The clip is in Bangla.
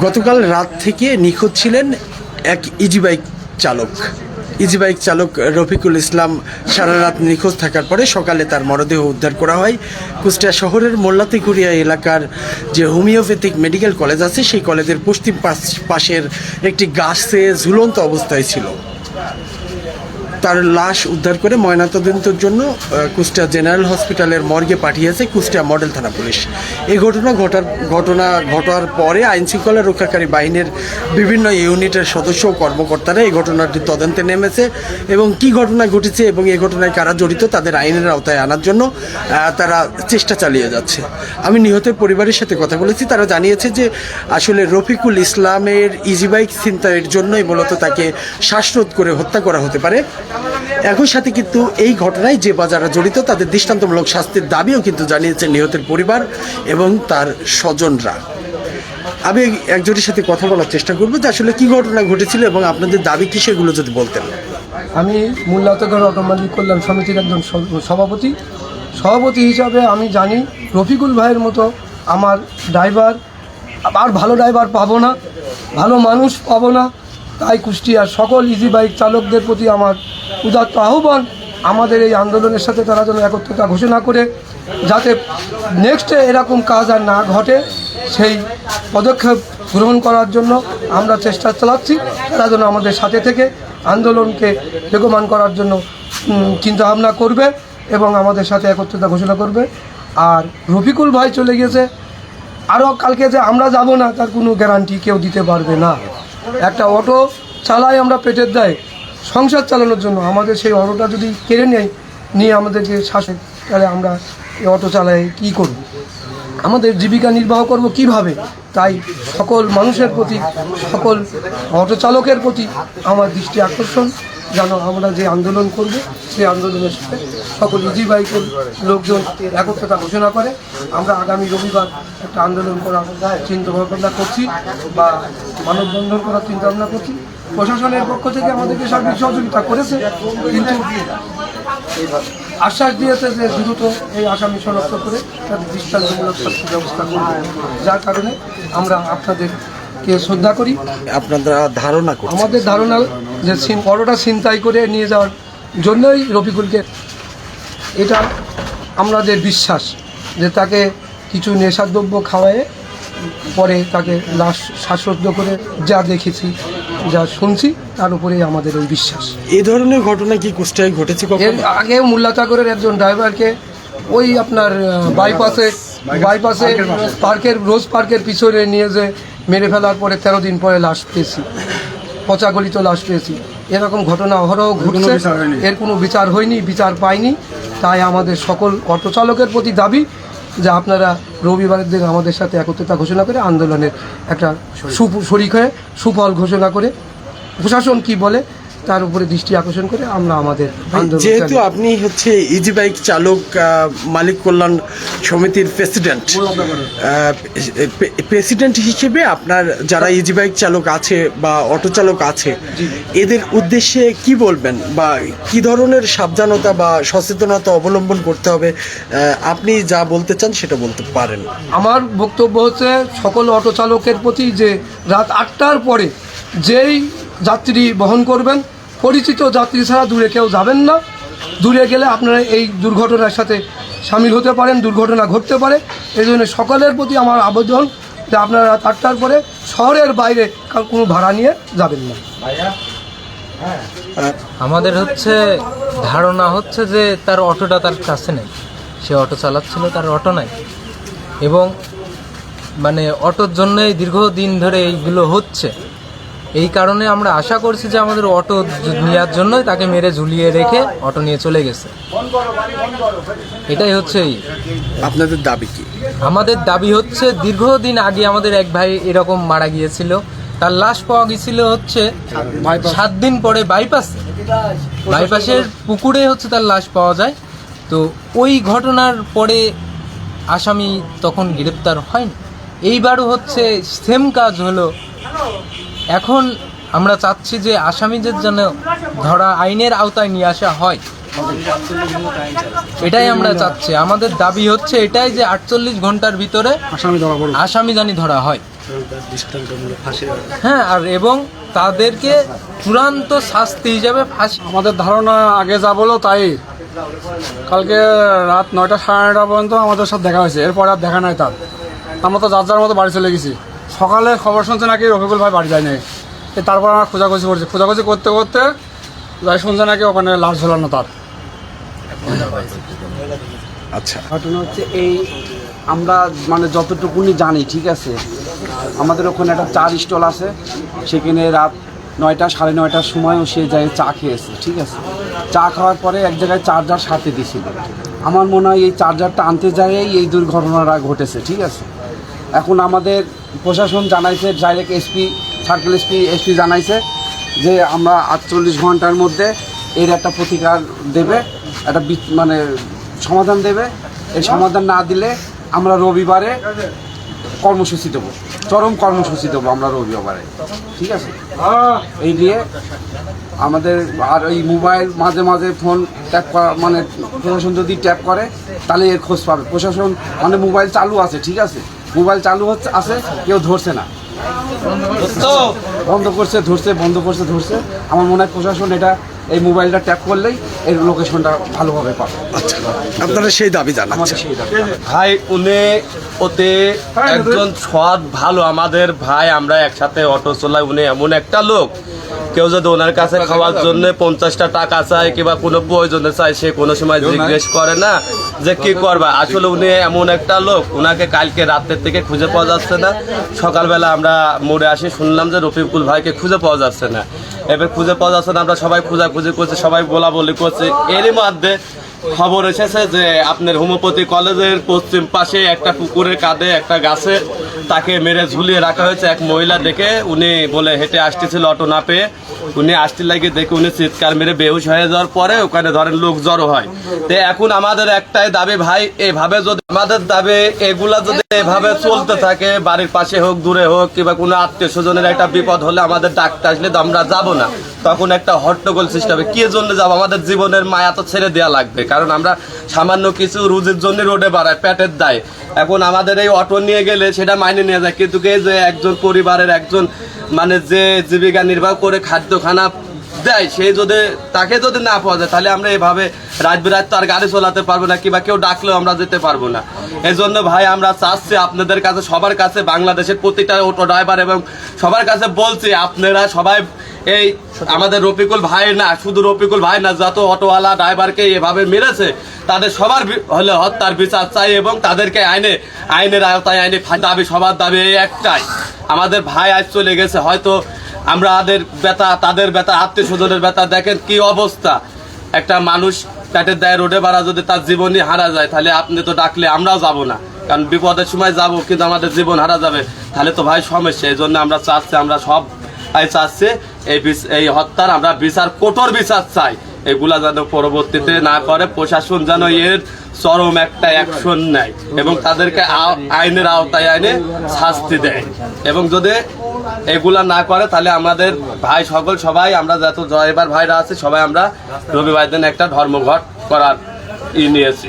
গতকাল রাত থেকে নিখোঁজ ছিলেন এক ইজিবাইক চালক। ইজিবাইক চালক রফিকুল ইসলাম সারা রাত নিখোঁজ থাকার পরে সকালে তার মরদেহ উদ্ধার করা হয়। কুষ্টিয়া শহরের মোল্লাতিকুড়িয়া এলাকার যে হোমিওপ্যাথিক মেডিকেল কলেজ আছে, সেই কলেজের পশ্চিম পাশ- পাশের একটি গাছে ঝুলন্ত অবস্থায় ছিল। তার লাশ উদ্ধার করে ময়নাতদন্তের জন্য কুষ্টিয়া জেনারেল হসপিটালের মর্গে পাঠিয়েছে কুষ্টিয়া মডেল থানা পুলিশ। এই ঘটনা ঘটার ঘটনা ঘটার পরে আইন শৃঙ্খলা রক্ষাকারী বাহিনীর বিভিন্ন ইউনিটের সদস্য ও কর্মকর্তারা এই ঘটনাটি তদন্তে নেমেছে এবং কি ঘটনা ঘটেছে এবং এই ঘটনায় কারা জড়িত তাদের আইনের আওতায় আনার জন্য তারা চেষ্টা চালিয়ে যাচ্ছে। আমি নিহতের পরিবারের সাথে কথা বলেছি, তারা জানিয়েছে যে আসলে রফিকুল ইসলামের ইজিবাইক ছিনতাইয়ের জন্যই মূলত তাকে শ্বাসরোধ করে হত্যা করা হতে পারে। একই সাথে কিন্তু এই ঘটনায় যে বা যারা জড়িত, তাদের দৃষ্টান্তমূলক শাস্তির দাবিও কিন্তু জানিয়েছে নিহতের পরিবার এবং তার স্বজনরা। আমি একজনের সাথে কথা বলার চেষ্টা করব যে আসলে কি ঘটনা ঘটেছিল এবং আপনাদের দাবি কি সেগুলো যদি বলতেন। আমি মূল্যাতগর অটোমালিক কল্যাণ সমিতির একজন সভাপতি। সভাপতি হিসাবে আমি জানি রফিকুল ভাইয়ের মতো আমার ড্রাইভার, আর ভালো ড্রাইভার পাবো না, ভালো মানুষ পাবো না তাই কুষ্টিয়ার সকল ইজি বাইক চালকদের প্রতি আমার উদাত্ত আহ্বান। আমাদের এই আন্দোলনের সাথে তারা যেন একত্রতা ঘোষণা করে, যাতে নেক্সটে এরকম কাজ আর না ঘটে, সেই পদক্ষেপ গ্রহণ করার জন্য আমরা চেষ্টা চালাচ্ছি। তারা যেন আমাদের সাথে থেকে আন্দোলনকে বেগমান করার জন্য চিন্তাভাবনা করবে এবং আমাদের সাথে একত্রতা ঘোষণা করবে। আর রফিকুল ভাই চলে গেছে। আরও কালকে যে আমরা যাব না, তার কোনো গ্যারান্টি কেউ দিতে পারবে না। একটা অটো চালাই আমরা পেটের দেয়। সংসার চালানোর জন্য আমাদের সেই অটোটা যদি কেড়ে নেয়, নিয়ে আমাদেরকে শাসক, তাহলে আমরা এই অটো চালাই কী করব? আমাদের জীবিকা নির্বাহ করব কীভাবে? তাই সকল মানুষের প্রতি, সকল অটো চালকের প্রতি আমার দৃষ্টি আকর্ষণ, যেন আমরা যে আন্দোলন করব, সেই আন্দোলনের সাথে সকল ইজি বাইকের লোকজন একত্রতা ঘোষণা করে, আমরা আগামী রবিবার একটা আন্দোলন করার চিন্তা ভাবনা করছি বা মানববন্ধন করার চিন্তা ভাবনা করছি। প্রশাসনের পক্ষ থেকে আমাদেরকে সার্বিক সহযোগিতা করেছে কিন্তু আশ্বাস দিয়েছে যে দ্রুত এই আসামি শনাক্ত করে তাদের দৃষ্টান্তমূলক শাস্তি ব্যবস্থা করবে। যার কারণে আমরা আপনাদেরকে শ্রদ্ধা করি। আপনারা ধারণা আমাদের ধারণা যে বড়টা ছিনতাই করে নিয়ে যাওয়ার জন্যই রফিকুলকে এটা আমাদের বিশ্বাস যে তাকে কিছু নেশাদ্রব্য খাওয়ায়ে পরে তাকে লাশ শ্বাসরুদ্ধ করে যা দেখেছি যা শুনছি তার উপরেই আমাদের এই বিশ্বাস। এই ধরনের ঘটনা কি কুষ্টিয়ায় ঘটেছে এর কখনো আগে মোল্লাচাকরের একজন ড্রাইভারকে ওই আপনার বাইপাসে বাইপাসে পার্কের রোজ পার্কের পিছনে নিয়ে যে মেরে ফেলার পরে তেরো দিন পরে লাশ পেয়েছি। পচা গলিত লাশ পেয়েছি। এরকম ঘটনা অহরহ ঘটছে। এর কোনো বিচার হয়নি বিচার পাইনি। তাই আমাদের সকল অটো চালকের প্রতি দাবি যে আপনারা রবিবারের দিন আমাদের সাথে একত্রতা ঘোষণা করে আন্দোলনের একটা সুপ- শরিক হয়ে সুফল ঘোষণা করে প্রশাসন কি বলে তার উপরে দৃষ্টি আকর্ষণ করে আমরা আমাদের যেহেতু আপনি হচ্ছে ইজি বাইক চালক মালিক কল্যাণ সমিতির প্রেসিডেন্ট প্রেসিডেন্ট হিসেবে আপনার যারা ইজি বাইক চালক আছে বা অটো চালক আছে এদের উদ্দেশ্যে কি বলবেন? বা কি ধরনের সাবধানতা বা সচেতনতা অবলম্বন করতে হবে? আপনি যা বলতে চান সেটা বলতে পারেন। আমার বক্তব্য হচ্ছে সকল অটো চালকের প্রতি যে রাত আটটার পরে যেই যাত্রী বহন করবেন পরিচিত যাত্রী ছাড়া দূরে কেউ যাবেন না। দূরে গেলে আপনারা এই দুর্ঘটনার সাথে সামিল হতে পারেন দুর্ঘটনা ঘটতে পারে। এই জন্য সকলের প্রতি আমার আবেদন যে আপনারা তারটার পরে শহরের বাইরে কোনো ভাড়া নিয়ে যাবেন না। আমাদের হচ্ছে ধারণা হচ্ছে যে তার অটোটা তার কাছে নেই। সে অটো চালাচ্ছিল তার অটো নাই। এবং মানে অটোর জন্যই দীর্ঘদিন ধরে এইগুলো হচ্ছে। এই কারণে আমরা আশা করছি যে আমাদের অটো নেওয়ার জন্যই তাকে মেরে ঝুলিয়ে রেখে অটো নিয়ে চলে গেছে। এটাই হচ্ছে এই। আপনাদের দাবি কি? আমাদের দাবি হচ্ছে দীর্ঘদিন আগে আমাদের এক ভাই এরকম মারা গিয়েছিল। তার লাশ পাওয়া গেছিল হচ্ছে সাত দিন পরে বাইপাসে বাইপাসের পুকুরে হচ্ছে তার লাশ পাওয়া যায়। তো ওই ঘটনার পরে আসামি তখন গ্রেপ্তার হয়নি। এইবারও হচ্ছে সেম কাজ হলো এখন আমরা চাচ্ছি যে আসামিদের যেন ধরা আইনের আওতায় নিয়ে আসা হয়। এটাই আমরা চাচ্ছি। আমাদের দাবি হচ্ছে এটাই যে আটচল্লিশ ঘণ্টার ভিতরে আসামি জানি ধরা হয়। হ্যাঁ আর এবং তাদেরকে চূড়ান্ত শাস্তি হিসাবে ফাঁসি আমাদের ধারণা আগে যা বলো তাই। কালকে রাত নয়টা সাড়ে নয়টা পর্যন্ত আমাদের সাথে দেখা হয়েছে। এরপর আর দেখা নাই তার। আমরা তো যার যার মতো বাড়ি চলে গেছি। সকালে খবর শুনছে নাকি রফিকুল ভাই বাড়ি যায়নি। তারপর আমরা খোঁজাখুঁজি করছি। খোঁজাখুঁজি করতে করতে যাই শুনছে নাকি ওখানে লাশ ঝোলানো তার। আচ্ছা। ঘটনা হচ্ছে এই আমরা মানে যতটুকুনি জানি ঠিক আছে আমাদের ওখানে একটা চার স্টল আছে। সেখানে রাত নয়টা সাড়ে নয়টার সময়ও সে যায় চা খেয়েছে ঠিক আছে। চা খাওয়ার পরে এক জায়গায় চার্জার সাথে দিছিল। আমার মনে হয় এই চার্জারটা আনতে যাইয়েই এই দুর্ঘটনাটা ঘটেছে ঠিক আছে। এখন আমাদের প্রশাসন জানাইছে direct SP circle SP SP জানাইছে যে আমরা আটচল্লিশ ঘণ্টার মধ্যে এর একটা প্রতিকার দেবে, একটা মানে সমাধান দেবে। এই সমাধান না দিলে আমরা রবিবারে কর্মসূচি দেবো, চরম কর্মসূচি দেবো আমরা রবিবারে, ঠিক আছে? এই দিয়ে আমাদের আর ওই মোবাইল মাঝে মাঝে ফোন ট্যাপ করা মানে প্রশাসন যদি ট্যাপ করে তাহলে এর খোঁজ পাবে। প্রশাসন মানে মোবাইল চালু আছে, ঠিক আছে? মোবাইল চালু হচ্ছে আছে কেউ ধরছে না। বন্ধ করছে ধরছে বন্ধ করছে ধরছে। আমার মনে হয় প্রশাসন এটা এই মোবাইলটা ট্যাপ করলেই এর লোকেশনটা ভালোভাবে পাবে। আপনারা সেই দাবি জানাচ্ছেন। সেই ভাই উনি ওতে একজন সৎ ভালো আমাদের ভাই আমরা একসাথে অটো চলাই উনি এমন একটা লোক। কেউ যদি ওনার কাছে খাওয়ার জন্য পঞ্চাশটা টাকা চায় কিংবা কোনো প্রয়োজনে চায় সে কোনো সময় জিজ্ঞেস করে না যে কি করবা। আসলে উনি এমন একটা লোক ওনাকে কালকে রাতের থেকে খুঁজে পাওয়া যাচ্ছে না। সকালবেলা আমরা মোড়ে আসি শুনলাম যে রফিকুল ভাইকে খুঁজে পাওয়া যাচ্ছে না। এবার খুঁজে পাওয়া যাচ্ছে না আমরা সবাই খোঁজাখুঁজি করছি সবাই বলা বলি করছি। এরই মধ্যে খবর এসেছে যে আপনার হোমিওপ্যাথি কলেজের পশ্চিম পাশে একটা পুকুরের কাঁধে একটা গাছে তাকে মেরে ঝুলিয়ে রাখা হয়েছে এক মহিলা দেখে। উনি বলে হেঁটে আসতেছিল অটো না পেয়ে। উনি আসতে লাগে দেখে উনি চিৎকার মেরে বেহুশ হয়ে যাওয়ার পরে ওখানে ধরেন লোক জড়ো হয়। তো এখন আমাদের একটাই দাবি, ভাই, এভাবে যদি আমাদের দাবি, এগুলা যদি এভাবে চলতে থাকে, বাড়ির পাশে হোক, দূরে হোক, কিংবা কোনো আত্মীয় স্বজনের একটা বিপদ হলে আমাদের ডাকতে আসলে তো আমরা যাব না। তখন একটা হট্টগোল সৃষ্টি হবে। কি জন্য যাব? আমাদের জীবনের মায়া তো ছেড়ে দেওয়া লাগবে। কারণ আমরা সামান্য কিছু রুজির জন্য রোডে বাড়াই পেটের দায়। এখন আমাদের এই অটো নিয়ে গেলে সেটা মাইনে নিয়ে যায়। কিন্তু যে একজন পরিবারের একজন মানে যে জীবিকা নির্বাহ করে খাদ্য খানা দেয় সেই যদি, তাকে যদি না পাওয়া যায়, তাহলে আমরা এভাবে রাত বিরাত তো আর গাড়ি চালাতে পারব না, কিংবা কেউ ডাকলেও আমরা যেতে পারব না। এই জন্য ভাই, আমরা চাচ্ছি আপনাদের কাছে, সবার কাছে বাংলাদেশের প্রতিটা অটো ড্রাইভার এবং সবার কাছে বলছি, আপনারা সবাই এই আমাদের রফিকুল ভাই না, শুধু রফিকুল ভাই না, যত অটোওয়ালা ড্রাইভারকে এভাবে মেরেছে, তাদের সবার হলে হত্যার বিচার চাই এবং তাদেরকে আইনে, আইনের আওতায় আইনে দাবি, সবার দাবি এই একটাই। আমাদের ভাই আজ চলে গেছে, হয়তো আমরা তাদের ব্যথা তাদের ব্যথা আত্মীয় স্বজনের ব্যথা, দেখেন কি অবস্থা। একটা মানুষ পেটের দায় রোডে বাড়া যদি তার জীবনই হারা যায়, তাহলে আপনি তো ডাকলে আমরাও যাব না। কারণ বিপদের সময় যাব, কিন্তু আমাদের জীবন হারা যাবে। তাহলে তো ভাই সমস্যা, এই জন্য আমরা চাচ্ছি, আমরা সব চাচ্ছে, এই এই হত্যার আমরা বিচার, কঠোর বিচার চাই। এগুলা যেন পরবর্তীতে না করে, প্রশাসন যেন এর চরম একটা অ্যাকশন নেয় এবং তাদেরকে আইনের আওতায় আইনে শাস্তি দেয়। এবং যদি এগুলা না করে, তাহলে আমাদের ভাই সকল সবাই, আমরা যত জয়বার ভাইরা আছে, সবাই আমরা রবিবার দিন একটা ধর্মঘট করার ই নিয়েছি।